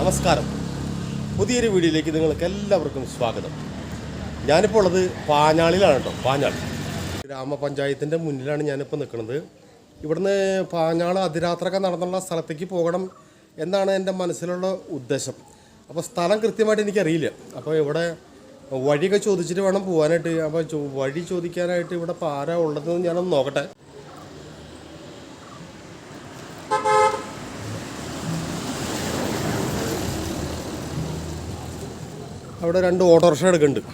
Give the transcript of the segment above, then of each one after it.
നമസ്കാരം. പുതിയൊരു വീഡിയോയിലേക്ക് നിങ്ങൾക്ക് എല്ലാവർക്കും സ്വാഗതം. ഞാനിപ്പോൾ ഉള്ളത് പാഞ്ഞാളിലാണ് കേട്ടോ പാഞ്ഞാൾ. ഗ്രാമപഞ്ചായത്തിന്റെ മുന്നിലാണ് ഞാനിപ്പോൾ നിൽക്കുന്നത്. ഇവിടുന്ന് പാഞ്ഞാൾ അതിരാത്രമൊക്കെ നടന്നുള്ള സ്ഥലത്തേക്ക് പോകണം എന്നാണ് എന്റെ മനസ്സിലുള്ള ഉദ്ദേശം. അപ്പോൾ സ്ഥലം കൃത്യമായിട്ട് എനിക്കറിയില്ല. അപ്പോൾ ഇവിടെ വഴിയൊക്കെ ചോദിച്ചിട്ട് വേണം പോകാനായിട്ട്. അപ്പോൾ വഴി ചോദിക്കാനായിട്ട് ഇവിടെ ആരാ ഉള്ളതെന്ന് ഞാനൊന്ന് നോക്കട്ടെ. അവിടെ രണ്ട് ഓട്ടോറിക്ഷ എടുക്കുന്നുണ്ട്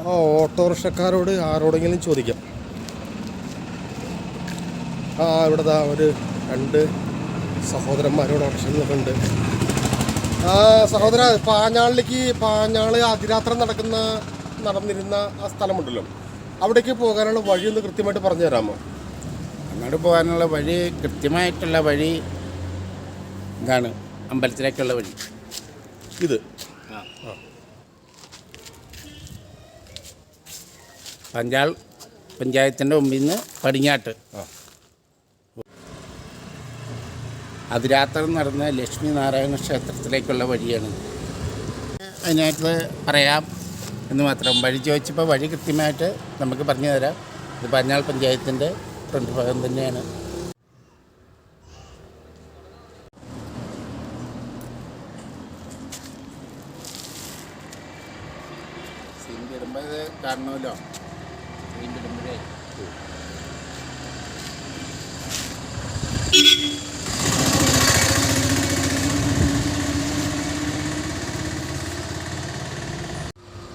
ആ ഓട്ടോറിക്ഷക്കാരോട് ആരോടെങ്കിലും ചോദിക്കാം. ആ ഇവിടെ ദാ ഒരു രണ്ട് സഹോദരന്മാരോട് ഓട്ടോറിക്ഷ നിൽക്കുന്നുണ്ട് ആ സഹോദര പാഞ്ഞാളിലേക്ക് പാഞ്ഞാൾ അതിരാത്രം നടക്കുന്ന നടന്നിരുന്ന ആ സ്ഥലമുണ്ടല്ലോ. അവിടേക്ക് പോകാനുള്ള വഴി ഒന്ന് കൃത്യമായിട്ട് പറഞ്ഞു തരാമോ അങ്ങോട്ട് പോകാനുള്ള വഴി കൃത്യമായിട്ടുള്ള വഴി ഇതാണ് അമ്പലത്തിലേക്കുള്ള വഴി. ഇത്. പഞ്ചാൾ പഞ്ചായത്തിന്റെ മുമ്പിൽ നിന്ന് പടിഞ്ഞാട്ട്. അതിരാത്രം നടന്ന ലക്ഷ്മി നാരായണ ക്ഷേത്രത്തിലേക്കുള്ള വഴിയാണ്. അതിനായിട്ട് പറയാം എന്ന് മാത്രം. വഴി ചോദിച്ചപ്പോൾ വഴി കൃത്യമായിട്ട് നമുക്ക് പറഞ്ഞു തരാം. ഇത് പഞ്ഞാൾ പഞ്ചായത്തിന്റെ ഫ്രണ്ട് ഭാഗം തന്നെയാണ്. ഇടുമ്പോൾ ഇത് കാണണമല്ലോ ഇടുമ്പോഴേ.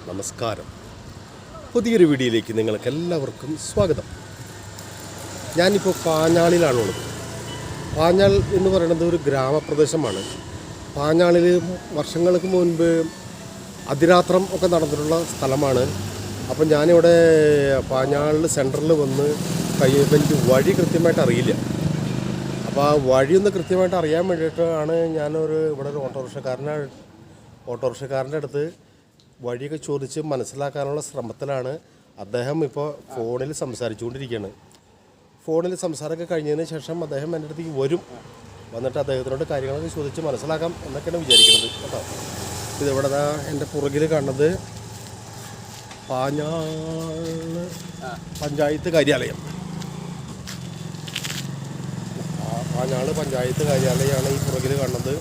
നമസ്കാരം. പുതിയൊരു വീഡിയോയിലേക്ക് നിങ്ങൾക്ക് എല്ലാവർക്കും സ്വാഗതം. ഞാനിപ്പോൾ പാഞ്ഞാളിലാണുള്ളത്. പാഞ്ഞാൾ എന്ന് പറയുന്നത് ഒരു ഗ്രാമപ്രദേശമാണ്. പാഞ്ഞാളിൽ വർഷങ്ങൾക്ക് മുൻപ് അതിരാത്രം ഒക്കെ നടന്നിട്ടുള്ള സ്ഥലമാണ്. അപ്പം ഞാനിവിടെ പാഞ്ഞാളിൽ സെന്ററിൽ വന്ന് കഴിയുമ്പോൾ എനിക്ക് വഴി കൃത്യമായിട്ട് അറിയില്ല. അപ്പോൾ ആ വഴിയൊന്ന് കൃത്യമായിട്ട് അറിയാൻ വേണ്ടിയിട്ടാണ് ഞാനൊരു ഇവിടെ ഒരു ഓട്ടോറിക്ഷക്കാരനെ ഓട്ടോറിക്ഷക്കാരന്റെ അടുത്ത് വഴിയൊക്കെ ചോദിച്ച് മനസ്സിലാക്കാനുള്ള ശ്രമത്തിലാണ് അദ്ദേഹം ഇപ്പോൾ ഫോണിൽ സംസാരിച്ചുകൊണ്ടിരിക്കുകയാണ്. ഫോണിൽ സംസാരമൊക്കെ കഴിഞ്ഞതിന് ശേഷം അദ്ദേഹം എന്റെ അടുത്തേക്ക് വരും. വന്നിട്ട് അദ്ദേഹത്തിനോട് കാര്യങ്ങളൊക്കെ ചോദിച്ച് മനസ്സിലാക്കാം എന്നൊക്കെയാണ് വിചാരിക്കുന്നത്. കേട്ടോ. ഇത് ഇവിടെ ദാ എന്റെ പുറകിൽ കാണുന്നത് പാഞ്ഞാൾ പഞ്ചായത്ത് കാര്യാലയം. പാഞ്ഞാൾ പഞ്ചായത്ത് കാര്യാലയമാണ് ഈ പുറകിൽ കാണുന്നത്.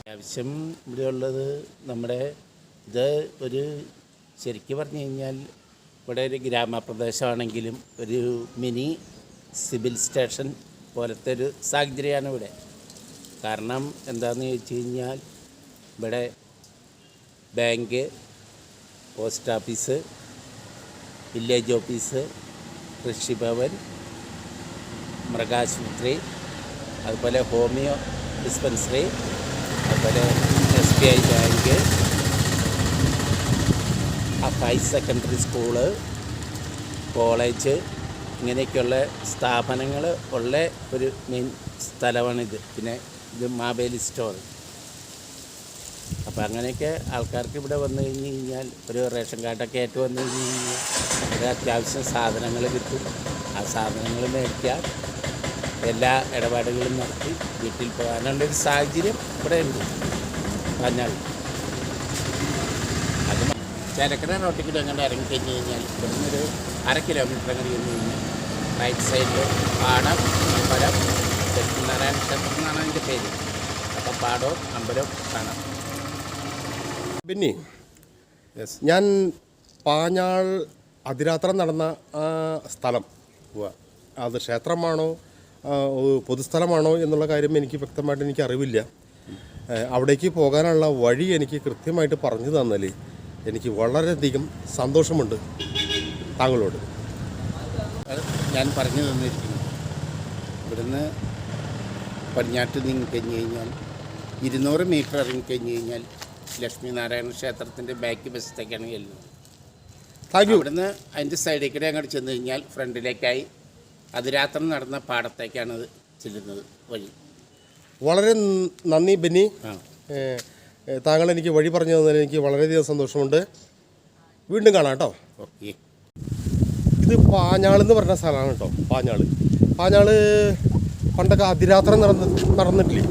അത്യാവശ്യം ഇവിടെയുള്ളത് നമ്മുടെ ഇത് ഒരു ശരിക്കും പറഞ്ഞു കഴിഞ്ഞാൽ ഇവിടെ ഒരു ഗ്രാമപ്രദേശമാണെങ്കിലും ഒരു മിനി സിവിൽ സ്റ്റേഷൻ പോലത്തെ ഒരു സാഹചര്യമാണ് ഇവിടെ. കാരണം എന്താണെന്ന് ചോദിച്ചു കഴിഞ്ഞാൽ ഇവിടെ bank post office village office Krishibhavan മൃഗാശുപത്രി അതുപോലെ ഹോമിയോ ഡിസ്പെൻസറി അതുപോലെ S B I bank high secondary school college ഇങ്ങനെയൊക്കെയുള്ള സ്ഥാപനങ്ങൾ ഉള്ള ഒരു മെയിൻ സ്ഥലമാണിത്. പിന്നെ ഇത് മാവേലി സ്റ്റോർ. അപ്പോൾ അങ്ങനെയൊക്കെ ആൾക്കാർക്ക് ഇവിടെ വന്നു കഴിഞ്ഞ് കഴിഞ്ഞാൽ ഒരു റേഷൻ കാർഡൊക്കെ ആയിട്ട് വന്നു കഴിഞ്ഞ് കഴിഞ്ഞാൽ ഇവിടെ അത്യാവശ്യം സാധനങ്ങൾ കിട്ടും. ആ സാധനങ്ങൾ മേടിക്കാം. എല്ലാ ഇടപാടുകളും നടത്തി വീട്ടിൽ പോകാനുള്ളൊരു സാഹചര്യം ഇവിടെ ഉണ്ട്. പറഞ്ഞാൽ അത് ചേലക്കര റോട്ടിൽ കൂടെ അങ്ങനെ ഇറങ്ങിക്കഴിഞ്ഞ് കഴിഞ്ഞാൽ ഇവിടുന്ന് ഒരു അര കിലോമീറ്റർ അങ്ങനെ കഴിഞ്ഞ് കഴിഞ്ഞാൽ റൈറ്റ് സൈഡിൽ പാടം അമ്പലം ലക്ഷ്മിനാരായണ ക്ഷേത്രം എന്നാണ് അതിന്റെ പേര്. അപ്പോൾ പാടവും അമ്പലവും കാണാം. പിന്നെ ഞാൻ പാഞ്ഞാൾ അതിരാത്രം നടന്ന സ്ഥലം അത് ക്ഷേത്രമാണോ പൊതുസ്ഥലമാണോ എന്നുള്ള കാര്യം എനിക്ക് വ്യക്തമായിട്ട് എനിക്ക് അറിവില്ല. അവിടേക്ക് പോകാനുള്ള വഴി എനിക്ക് കൃത്യമായിട്ട് പറഞ്ഞു തന്നാൽ എനിക്ക് വളരെയധികം സന്തോഷമുണ്ട് താങ്കളോട്. ഞാൻ പറഞ്ഞു തന്നിരിക്കുന്നു. ഇവിടുന്ന് പടിഞ്ഞാട്ട് നീങ്ങിക്കഴിഞ്ഞ് കഴിഞ്ഞാൽ ഇരുന്നൂറ് മീറ്റർ ഇറങ്ങിക്കഴിഞ്ഞ് കഴിഞ്ഞാൽ ലക്ഷ്മി നാരായണ ക്ഷേത്രത്തിന്റെ ബാക്ക് വശത്തേക്കാണ് ചെല്ലുന്നത് അവിടുന്ന് അതിന്റെ സൈഡിൽ കൂടെ അങ്ങോട്ട് ചെന്ന് കഴിഞ്ഞാൽ ഫ്രണ്ടിലേക്കായി അതിരാത്രം നടന്ന പാടത്തേക്കാണ് അത് ചെല്ലുന്നത് വഴി. വളരെ നന്ദി ബെന്നി. താങ്കൾ എനിക്ക് വഴി പറഞ്ഞു തന്നതിന് എനിക്ക് വളരെയധികം സന്തോഷമുണ്ട്. വീണ്ടും കാണാം കേട്ടോ. ഓക്കെ. ഇത് പാഞ്ഞാൾ എന്ന് പറഞ്ഞ സ്ഥലമാണ് കേട്ടോ പാഞ്ഞാൾ. പാഞ്ഞാൾ പണ്ടൊക്കെ അതിരാത്രം നടന്ന് നടന്നിട്ടില്ലേ?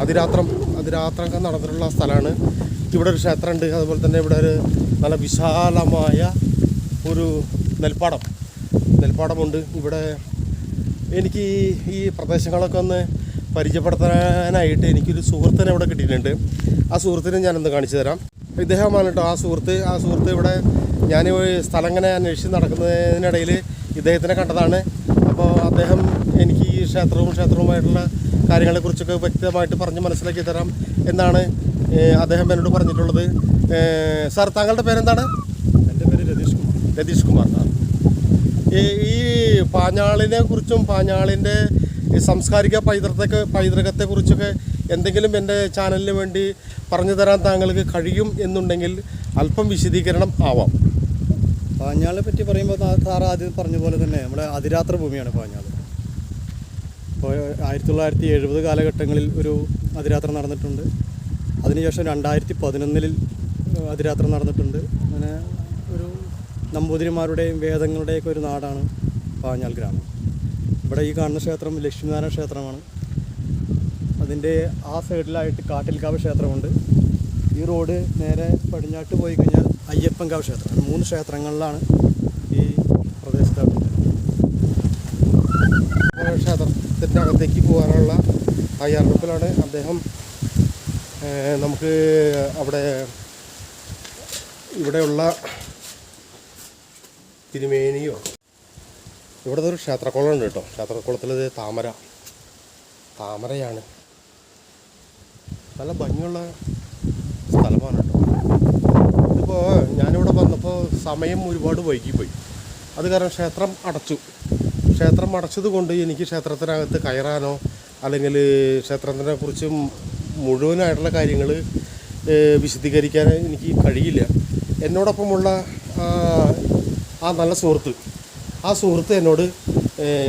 അതിരാത്രം അതിരാത്രമൊക്കെ നടന്നിട്ടുള്ള സ്ഥലമാണ്. ഇവിടെ ഒരു ക്ഷേത്രമുണ്ട്. അതുപോലെ തന്നെ ഇവിടെ ഒരു നല്ല വിശാലമായ ഒരു നെൽപ്പാടം. നെൽപ്പാടമുണ്ട്. ഇവിടെ എനിക്ക് ഈ- പ്രദേശങ്ങളൊക്കെ ഒന്ന് പരിചയപ്പെടുത്താനായിട്ട് എനിക്കൊരു സുഹൃത്തിനെ ഇവിടെ കിട്ടിയിട്ടുണ്ട്. ആ സുഹൃത്തിനെ ഞാനൊന്ന് കാണിച്ചു തരാം. ഇദ്ദേഹമാണ് കേട്ടോ ആ സുഹൃത്ത്. ആ സുഹൃത്ത് ഇവിടെ ഞാൻ സ്ഥലം ഇങ്ങനെ അന്വേഷിച്ച് നടക്കുന്നതിനിടയിൽ ഇദ്ദേഹത്തിനെ കണ്ടതാണ്. അപ്പോൾ അദ്ദേഹം ഈ ക്ഷേത്രവും ക്ഷേത്രവുമായിട്ടുള്ള കാര്യങ്ങളെക്കുറിച്ചൊക്കെ വ്യക്തമായിട്ട് പറഞ്ഞ് മനസ്സിലാക്കി തരാം എന്നാണ് അദ്ദേഹം എന്നോട് പറഞ്ഞിട്ടുള്ളത്. സാർ താങ്കളുടെ പേരെന്താണ്? എന്റെ പേര് രതീഷ് കുമാർ. രതീഷ് കുമാർ സാർ ഈ ഈ പാഞ്ഞാളിനെ കുറിച്ചും പാഞ്ഞാളിന്റെ സാംസ്കാരിക പൈതൃകത്തെ പൈതൃകത്തെ കുറിച്ചൊക്കെ എന്തെങ്കിലും എന്റെ ചാനലിന് വേണ്ടി പറഞ്ഞു തരാൻ താങ്കൾക്ക് കഴിയും എന്നുണ്ടെങ്കിൽ അല്പം വിശദീകരണം ആവാം. പാഞ്ഞാളെ പറ്റി പറയുമ്പോൾ സാർ ആദ്യം പറഞ്ഞ പോലെ തന്നെ നമ്മുടെ അതിരാത്ര ഭൂമിയാണ് പാഞ്ഞാൾ ഇപ്പോൾ ആയിരത്തി തൊള്ളായിരത്തി എഴുപത് കാലഘട്ടങ്ങളിൽ ഒരു അതിരാത്ര നടന്നിട്ടുണ്ട്. അതിനുശേഷം രണ്ടായിരത്തി പതിനൊന്നിൽ അതിരാത്ര നടന്നിട്ടുണ്ട്. അങ്ങനെ ഒരു നമ്പൂതിരിമാരുടെയും വേദങ്ങളുടെയൊക്കെ ഒരു നാടാണ് പാഞ്ഞാൽ ഗ്രാമം. ഇവിടെ ഈ കാണുന്ന ക്ഷേത്രം ലക്ഷ്മിനാരായണ ക്ഷേത്രമാണ്. അതിന്റെ ആ സൈഡിലായിട്ട് കാട്ടിൽക്കാവ് ക്ഷേത്രമുണ്ട്. ഈ റോഡ് നേരെ പടിഞ്ഞാട്ട് പോയി കഴിഞ്ഞാൽ അയ്യപ്പൻകാവ് ക്ഷേത്രം. മൂന്ന് ക്ഷേത്രങ്ങളിലാണ് ഈ പ്രദേശത്ത് അപ്പോൾ ക്ഷേത്രത്തിന്റെ അകത്തേക്ക് പോകാനുള്ള തയ്യാറെടുപ്പിലാണ് അദ്ദേഹം നമുക്ക് അവിടെ ഇവിടെയുള്ള തിരുമേനിയോ ഇവിടുത്തെ ഒരു ക്ഷേത്രക്കുളമുണ്ട് കേട്ടോ. ക്ഷേത്രക്കുളത്തിൽ ഇത് താമര താമരയാണ്. നല്ല ഭംഗിയുള്ള സ്ഥലമാണ് കേട്ടോ. ഇതിപ്പോൾ ഞാനിവിടെ വന്നപ്പോൾ സമയം ഒരുപാട് വൈകിപ്പോയി. അത് കാരണം ക്ഷേത്രം അടച്ചു. ക്ഷേത്രം അടച്ചത് കൊണ്ട് എനിക്ക് ക്ഷേത്രത്തിനകത്ത് കയറാനോ അല്ലെങ്കിൽ ക്ഷേത്രത്തിനെ കുറിച്ച് മുഴുവനായിട്ടുള്ള കാര്യങ്ങൾ വിശദീകരിക്കാൻ എനിക്ക് കഴിയില്ല. എന്നോടൊപ്പമുള്ള ആ, നല്ല സുഹൃത്ത് ആ സുഹൃത്ത് എന്നോട്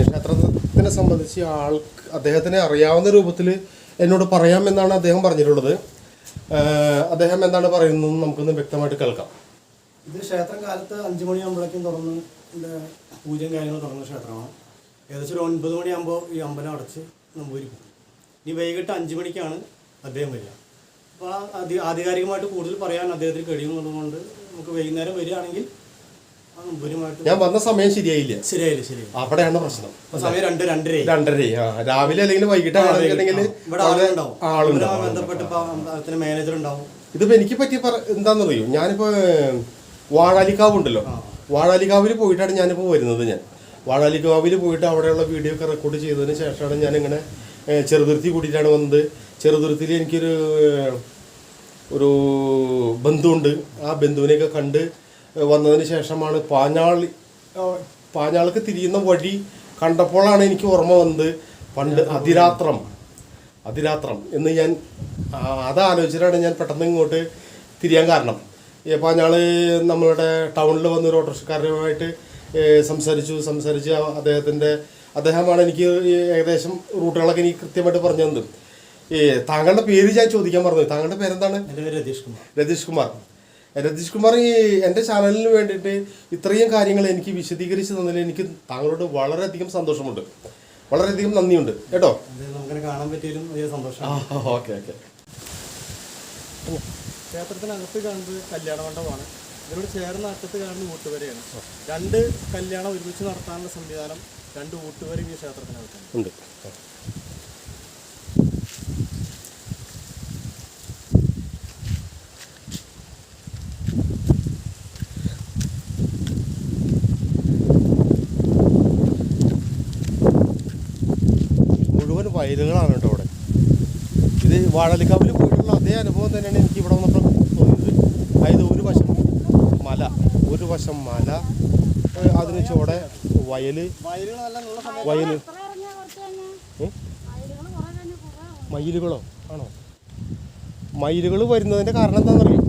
ക്ഷേത്രത്തിനെ സംബന്ധിച്ച് ആൾ അദ്ദേഹത്തിനെ അറിയാവുന്ന രൂപത്തിൽ എന്നോട് പറയാമെന്നാണ് അദ്ദേഹം പറഞ്ഞിട്ടുള്ളത്. അദ്ദേഹം എന്താണ് പറയുന്നത് നമുക്കൊന്ന് വ്യക്തമായിട്ട് കേൾക്കാം. ഇത് ക്ഷേത്രം കാലത്ത് അഞ്ചു മണിയാകുമ്പോഴേക്കും തുറന്ന് പൂജയും കാര്യങ്ങൾ തുടങ്ങുന്ന ക്ഷേത്രമാണ്. ഏകദേശം ഒരു ഒൻപത് മണിയാകുമ്പോൾ ഈ അമ്പലം അടച്ച് നമ്പൂരി പോകും. ഇനി വൈകിട്ട് അഞ്ച് മണിക്കാണ് അദ്ദേഹം വരിക. അപ്പോൾ ആ അധി ആധികാരികമായിട്ട് കൂടുതൽ പറയാൻ അദ്ദേഹത്തിന് കഴിയുന്നതുകൊണ്ട് നമുക്ക് വൈകുന്നേരം വരികയാണെങ്കിൽ ഞാൻ വന്ന സമയം ശരിയായില്ല? ശരിയായില്ല ശരി അവിടെയാണ് പ്രശ്നം. സമയം രണ്ട് രണ്ടര രാവിലെ അല്ലെങ്കിൽ വൈകിട്ട് ആളുണ്ടാവും. മാനേജർ ഉണ്ടാവും. ഇതിപ്പോ എനിക്ക് പറ്റിയ പറ- എന്താണെന്നറിയോ? ഞാനിപ്പോ വാഴാലിക്കാവ് ഉണ്ടല്ലോ. വാഴാലിക്കാവിൽ പോയിട്ടാണ് ഞാനിപ്പോൾ വരുന്നത് ഞാൻ. വാഴാലിക്കാവിൽ പോയിട്ട് അവിടെയുള്ള വീഡിയോ ഒക്കെ റെക്കോർഡ് ചെയ്തതിന് ശേഷമാണ് ഞാനിങ്ങനെ ചെറുതുരുത്തി കൂടിയിട്ടാണ് വന്നത്. ചെറുതുരുത്തിയിൽ എനിക്കൊരു ഒരു ബന്ധുവുണ്ട്. ആ ബന്ധുവിനെയൊക്കെ കണ്ട് വന്നതിന് ശേഷമാണ് പാഞ്ഞാളി പാഞ്ഞാൾക്ക് തിരിയുന്ന വഴി കണ്ടപ്പോഴാണ് എനിക്ക് ഓർമ്മ വന്നത്. പണ്ട് അതിരാത്രം അതിരാത്രം എന്ന് ഞാൻ അതാലോചിച്ചിട്ടാണ് അത് ഞാൻ പെട്ടെന്ന് ഇങ്ങോട്ട് തിരിയാൻ കാരണം. ഇപ്പോൾ ഞങ്ങൾ നമ്മളുടെ ടൗണിൽ വന്ന ഒരു ഓട്ടോറിക്ഷക്കാരനുമായിട്ട് സംസാരിച്ചു സംസാരിച്ച് അദ്ദേഹത്തിന്റെ അദ്ദേഹമാണ് എനിക്ക് ഏകദേശം റൂട്ടുകളൊക്കെ എനിക്ക് കൃത്യമായിട്ട് പറഞ്ഞു തന്നത് ഈ താങ്കളുടെ പേര് ഞാൻ ചോദിക്കാൻ പറഞ്ഞു താങ്കളുടെ പേരെന്താണ്? എന്റെ പേര് രതീഷ് കുമാർ. രതീഷ് കുമാർ. രതീഷ് കുമാർ ഈ എന്റെ ചാനലിന് വേണ്ടിയിട്ട് ഇത്രയും കാര്യങ്ങൾ എനിക്ക് വിശദീകരിച്ച് തന്നതിൽ എനിക്ക് താങ്കളോട് വളരെയധികം സന്തോഷമുണ്ട്. വളരെയധികം നന്ദിയുണ്ട്. കേട്ടോ? അത് കാണാൻ പറ്റിയാലും സന്തോഷം ഓക്കെ ഓക്കെ. ക്ഷേത്രത്തിനകത്ത് കാണുന്നത് കല്യാണ മണ്ഡപമാണ്. ഇതിനോട് ചേർന്ന അറ്റത്ത് കാണുന്നത് ഊട്ടുവരെയാണ് രണ്ട് കല്യാണം ഒരുമിച്ച് നടത്താനുള്ള സംവിധാനം രണ്ട് ഊട്ടുവരെയും ഈ ക്ഷേത്രത്തിനകത്തുണ്ട് ഉണ്ട്. മുഴുവൻ വയലുകളാണ് കേട്ടോ അവിടെ. ഇത് വാഴലിക്കാവിൽ പോയിട്ടുള്ള അതേ അനുഭവം തന്നെയാണ് ഇവിടെ വന്നപ്പോൾ തോന്നിയത്. അതായത് ഒരു വശം മല ഒരു വശം മല അതിന് ചുവടെ വയൽ വയൽ? മയിലുകൾ? ആണോ? മയിലുകൾ വരുന്നതിന്റെ കാരണം എന്താണെന്നറിയോ?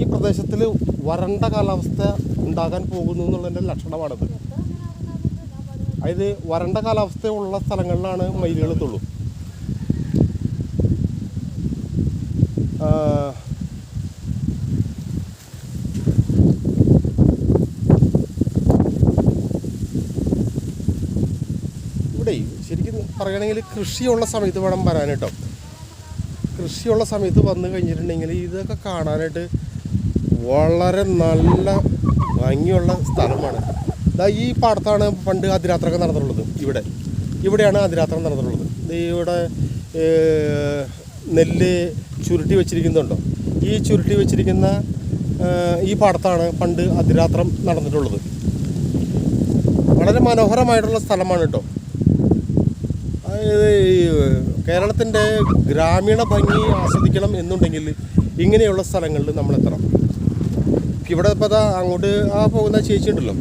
ഈ പ്രദേശത്തിൽ വരണ്ട കാലാവസ്ഥ ഉണ്ടാകാൻ പോകുന്നു എന്നുള്ളതിന്റെ ലക്ഷണമാണത്. അതായത് വരണ്ട കാലാവസ്ഥ ഉള്ള സ്ഥലങ്ങളിലാണ് മയിലുകൾ എത്തുള്ളൂ ഇവിടെ ശരിക്കും പറയുകയാണെങ്കിൽ കൃഷിയുള്ള സമയത്ത് വേണം വരാൻ കേട്ടോ. കൃഷിയുള്ള സമയത്ത് വന്നു കഴിഞ്ഞിട്ടുണ്ടെങ്കിൽ ഇതൊക്കെ കാണാനായിട്ട് വളരെ നല്ല ഭംഗിയുള്ള സ്ഥലമാണ്. ദാ ഈ പാടത്താണ് പണ്ട് അതിരാത്രമൊക്കെ നടന്നിട്ടുള്ളത് ഇവിടെ. ഇവിടെയാണ് അതിരാത്രം നടന്നിട്ടുള്ളത്. ഇവിടെ നെല്ല് ചുരുട്ടി വെച്ചിരിക്കുന്നുണ്ടോ? ഈ ചുരുട്ടി വെച്ചിരിക്കുന്ന ഈ പാടത്താണ് പണ്ട് അതിരാത്രം നടന്നിട്ടുള്ളത്. വളരെ മനോഹരമായിട്ടുള്ള സ്ഥലമാണ് കേട്ടോ. കേരളത്തിന്റെ ഗ്രാമീണ ഭംഗി ആസ്വദിക്കണം എന്നുണ്ടെങ്കിൽ ഇങ്ങനെയുള്ള സ്ഥലങ്ങളിൽ നമ്മൾ എത്തണം. ഇവിടെ ഇപ്പോൾ അങ്ങോട്ട് ആ പോകുന്ന ചേച്ചി ഉണ്ടല്ലോ.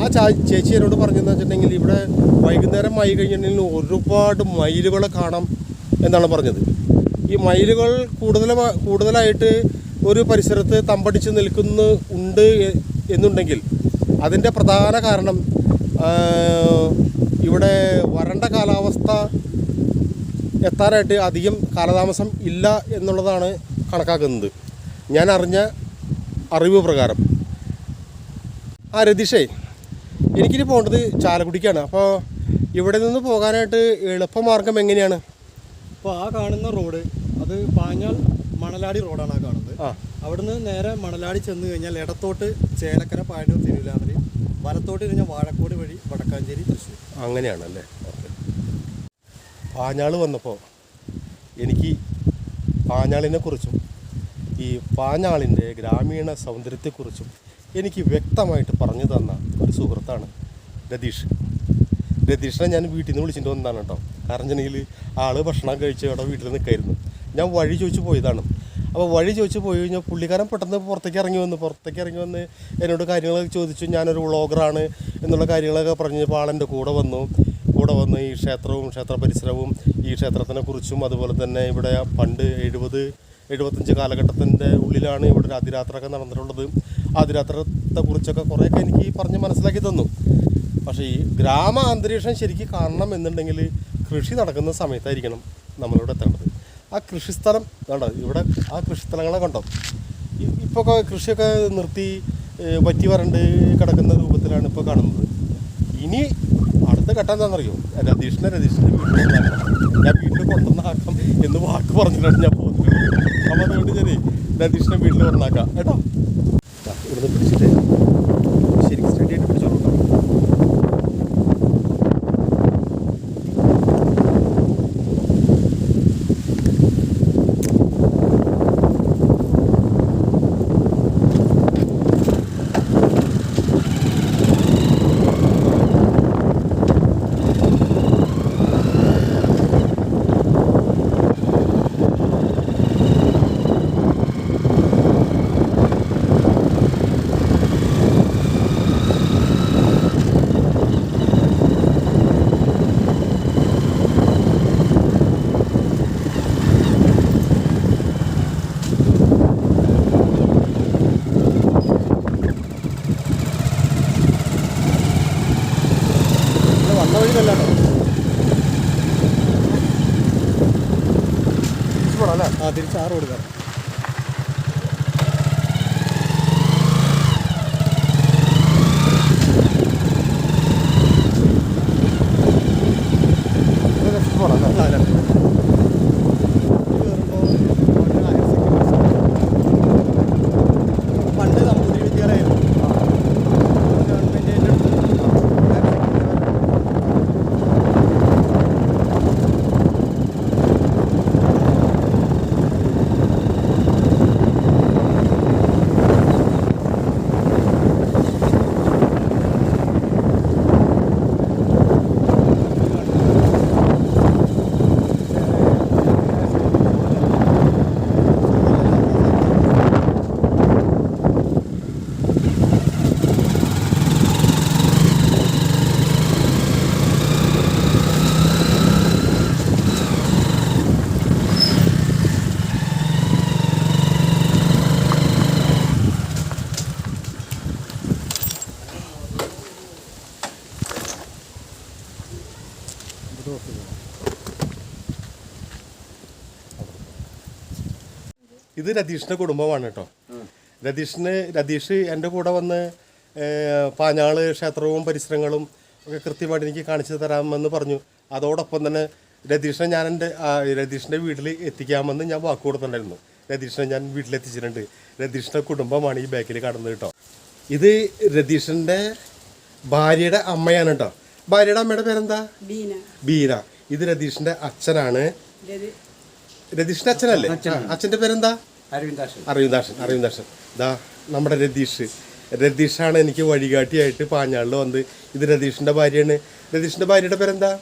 ആ ചാ ചേച്ചി എന്നോട് പറഞ്ഞതെന്ന് വെച്ചിട്ടുണ്ടെങ്കിൽ ഇവിടെ വൈകുന്നേരം ആയി കഴിഞ്ഞിട്ടുണ്ടെങ്കിൽ ഒരുപാട് മയിലുകൾ കാണാം എന്നാണ് പറഞ്ഞത്. ഈ മയിലുകൾ കൂടുതൽ കൂടുതലായിട്ട് ഒരു പരിസരത്ത് തമ്പടിച്ച് നിൽക്കുന്ന ഉണ്ട് എന്നുണ്ടെങ്കിൽ അതിന്റെ പ്രധാന കാരണം ഇവിടെ വരണ്ട കാലാവസ്ഥ എത്താനായിട്ട് അധികം കാലതാമസം ഇല്ല എന്നുള്ളതാണ് കണക്കാക്കുന്നത്. ഞാൻ അറിഞ്ഞ അറിവ് പ്രകാരം. ആ രതീഷേ എനിക്കിനി പോകേണ്ടത് ചാലക്കുടിക്കാണ്. അപ്പോൾ ഇവിടെ നിന്ന് പോകാനായിട്ട് എളുപ്പമാർഗം എങ്ങനെയാണ്? അപ്പോൾ ആ കാണുന്ന റോഡ് അത് പാഞ്ഞാൽ മണലാടി റോഡാണ് ആ കാണുന്നത്. അവിടുന്ന് നേരെ മണലാടി ചെന്ന് കഴിഞ്ഞാൽ ഇടത്തോട്ട് ചേലക്കര പാഴൂർ തിരുവിലാമലി വലത്തോട്ട് കഴിഞ്ഞാൽ വാഴക്കോട് വഴി വടക്കാഞ്ചേരി തൃശ്ശൂർ. അങ്ങനെയാണല്ലേ? ഓക്കെ. പാഞ്ഞാൾ വന്നപ്പോൾ എനിക്ക് പാഞ്ഞാളിനെ കുറിച്ചും ഈ പാഞ്ഞാളിന്റെ ഗ്രാമീണ സൗന്ദര്യത്തെക്കുറിച്ചും എനിക്ക് വ്യക്തമായിട്ട് പറഞ്ഞു തന്ന ഒരു സുഹൃത്താണ് രതീഷ്. രതീഷിനെ ഞാൻ വീട്ടിൽ നിന്ന് വിളിച്ചിട്ട് വന്നതാണ് കേട്ടോ. കാരണം വെച്ചിട്ടുണ്ടെങ്കിൽ ആൾ ഭക്ഷണം കഴിച്ച് അവിടെ വീട്ടിൽ നിൽക്കായിരുന്നു. ഞാൻ വഴി ചോദിച്ചു പോയതാണ്. അപ്പോൾ വഴി ചോദിച്ചു പോയി കഴിഞ്ഞാൽ പുള്ളിക്കാരൻ പെട്ടെന്ന് പുറത്തേക്ക് ഇറങ്ങി വന്നു പുറത്തേക്ക് ഇറങ്ങി വന്ന് എന്നോട് കാര്യങ്ങളൊക്കെ ചോദിച്ചു. ഞാനൊരു വ്ളോഗറാണ് എന്നുള്ള കാര്യങ്ങളൊക്കെ പറഞ്ഞപ്പോൾ ആളെന്റെ കൂടെ വന്നു. കൂടെ വന്ന് ഈ ക്ഷേത്രവും ക്ഷേത്ര പരിസരവും ഈ ക്ഷേത്രത്തിനെ കുറിച്ചും അതുപോലെ തന്നെ ഇവിടെ പണ്ട് എഴുപത് എഴുപത്തഞ്ച് കാലഘട്ടത്തിന്റെ ഉള്ളിലാണ് ഇവിടെ ഒരു അതിരാത്രമൊക്കെ നടന്നിട്ടുള്ളത്. അതിരാത്രത്തെക്കുറിച്ചൊക്കെ കുറേയൊക്കെ എനിക്ക് പറഞ്ഞ് മനസ്സിലാക്കി തന്നു. പക്ഷേ ഈ ഗ്രാമ അന്തരീക്ഷം ശരിക്കും കാണണം എന്നുണ്ടെങ്കിൽ കൃഷി നടക്കുന്ന സമയത്തായിരിക്കണം നമ്മളിവിടെ എത്തേണ്ടത്. ആ കൃഷിസ്ഥലം വേണ്ട ഇവിടെ ആ കൃഷിസ്ഥലങ്ങളെ കണ്ടോ? ഇപ്പോൾ കൃഷിയൊക്കെ നിർത്തി വറ്റി വരണ്ട് കിടക്കുന്ന രൂപത്തിലാണ് ഇപ്പോൾ കാണുന്നത്. ഇനി അടുത്ത ഘട്ടം എന്താണെന്നറിയോ? രതീഷിനെ രതീഷിന്റെ വീട്ടിൽ കൊണ്ടുവന്നാക്കാം. ഞാൻ വീട്ടിൽ കൊണ്ടുവന്നാക്കാം എന്ന് വാക്ക് പറഞ്ഞിട്ടാണ് ഞാൻ പോകുന്നത്. അപ്പോൾ അതുകൊണ്ട് ഞാൻ രതീഷിനെ വീട്ടിൽ കൊണ്ടാക്കാം കേട്ടോ ദാ, ഇവിടുന്ന് പിടിച്ചിട്ട് ശരിക്കും സ്റ്റഡി ആയിട്ട് പിടിച്ചോളൂ കേട്ടോ ഇത് വന്ന വഴിയിലല്ലാട്ടോ തിരിച്ചു പോകണം അല്ലേ ആ തിരിച്ച് ആ റോഡ് കയറാം ഇത് പോകണം അല്ലേ ഇത് രതീഷിന്റെ കുടുംബമാണ് കേട്ടോ. രതീഷിന് രതീഷ് എന്റെ കൂടെ വന്ന് പാഞ്ഞാൾ ക്ഷേത്രവും പരിസരങ്ങളും ഒക്കെ കൃത്യമായിട്ട് എനിക്ക് കാണിച്ചു തരാമെന്ന് പറഞ്ഞു. അതോടൊപ്പം തന്നെ രതീഷിനെ ഞാൻ എന്റെ രതീഷിന്റെ വീട്ടിൽ എത്തിക്കാമെന്ന് ഞാൻ വാക്ക് കൊടുത്തിട്ടുണ്ടായിരുന്നു. രതീഷിനെ ഞാൻ വീട്ടിലെത്തിച്ചിട്ടുണ്ട്. രതീഷിന്റെ കുടുംബമാണ് ഈ ബാക്കിൽ കടന്നത് കേട്ടോ. ഇത് രതീഷിന്റെ ഭാര്യയുടെ അമ്മയാണ് കേട്ടോ. ഭാര്യയുടെ അമ്മയുടെ പേരെന്താ? ബീന. ഇത് രതീഷിന്റെ അച്ഛനാണ്. രതീഷിന്റെ അച്ഛനല്ലേ? ആ, അച്ഛന്റെ പേരെന്താ? അരവിന്ദാശൻ അറിവിന്ദാഷൻ ദാ നമ്മുടെ രതീഷ്. രതീഷാണ് എനിക്ക് വഴികാട്ടിയായിട്ട് പാഞ്ഞാളിൽ വന്ന് ഇത് രതീഷിന്റെ ഭാര്യയാണ്. രതീഷിന്റെ ഭാര്യയുടെ പേരെന്താ?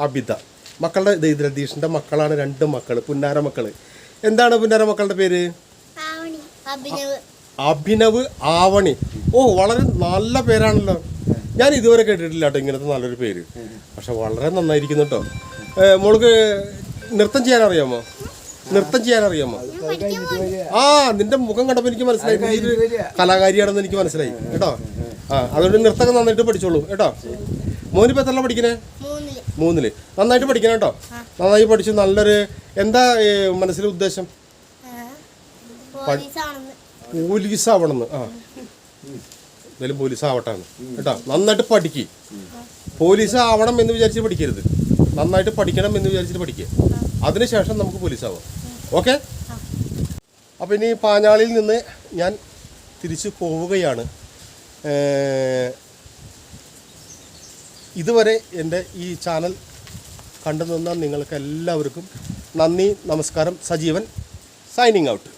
അബിത. മക്കളുടെ ഇത് ഇത് രതീഷിന്റെ മക്കളാണ് രണ്ട് മക്കൾ പുന്നാര മക്കൾ. എന്താണ് പുന്നാര മക്കളുടെ പേര്? അഭിനവ്. ആവണി. ഓ വളരെ നല്ല പേരാണല്ലോ. ഞാൻ ഇതുവരെ കേട്ടിട്ടില്ല കേട്ടോ ഇങ്ങനത്തെ നല്ലൊരു പേര്. പക്ഷെ വളരെ നന്നായിരിക്കുന്നു കേട്ടോ. മോൾക്ക് നൃത്തം ചെയ്യാൻ അറിയാമോ നൃത്തം ചെയ്യാൻ അറിയാമോ ആ നിന്റെ മുഖം കണ്ടപ്പോൾ എനിക്ക് മനസ്സിലായി. നീ ഒരു കലാകാരിയാണെന്ന് എനിക്ക് മനസ്സിലായി. കേട്ടോ? ആ അതുകൊണ്ട് നൃത്തമൊക്കെ നന്നായിട്ട് പഠിച്ചോളൂ. കേട്ടോ? മോനിപ്പോ എത്ര പഠിക്കണേ? മൂന്നിൽ. നന്നായിട്ട് പഠിക്കണം കേട്ടോ. നന്നായി പഠിച്ചു നല്ലൊരു എന്താ മനസ്സിൽ ഉദ്ദേശം? പോലീസ് ആവണമെന്ന് ആ. എന്തായാലും പോലീസ് ആവട്ടാണ് കേട്ടോ? നന്നായിട്ട് പഠിക്ക്. പോലീസ് ആവണം എന്ന് വിചാരിച്ച് പഠിക്കരുത്. നന്നായിട്ട് പഠിക്കണം എന്ന് വിചാരിച്ചിട്ട് പഠിക്കുക അതിനുശേഷം നമുക്ക് പോലീസ് ആവാം ഓക്കെ? അപ്പം ഇനി പാഞ്ഞാളിൽ നിന്ന് ഞാൻ തിരിച്ചു പോവുകയാണ്. ഇതുവരെ എന്റെ ഈ ചാനൽ കണ്ടു നിന്ന നിങ്ങൾക്ക് എല്ലാവർക്കും നന്ദി നമസ്കാരം. Sajeevan signing out.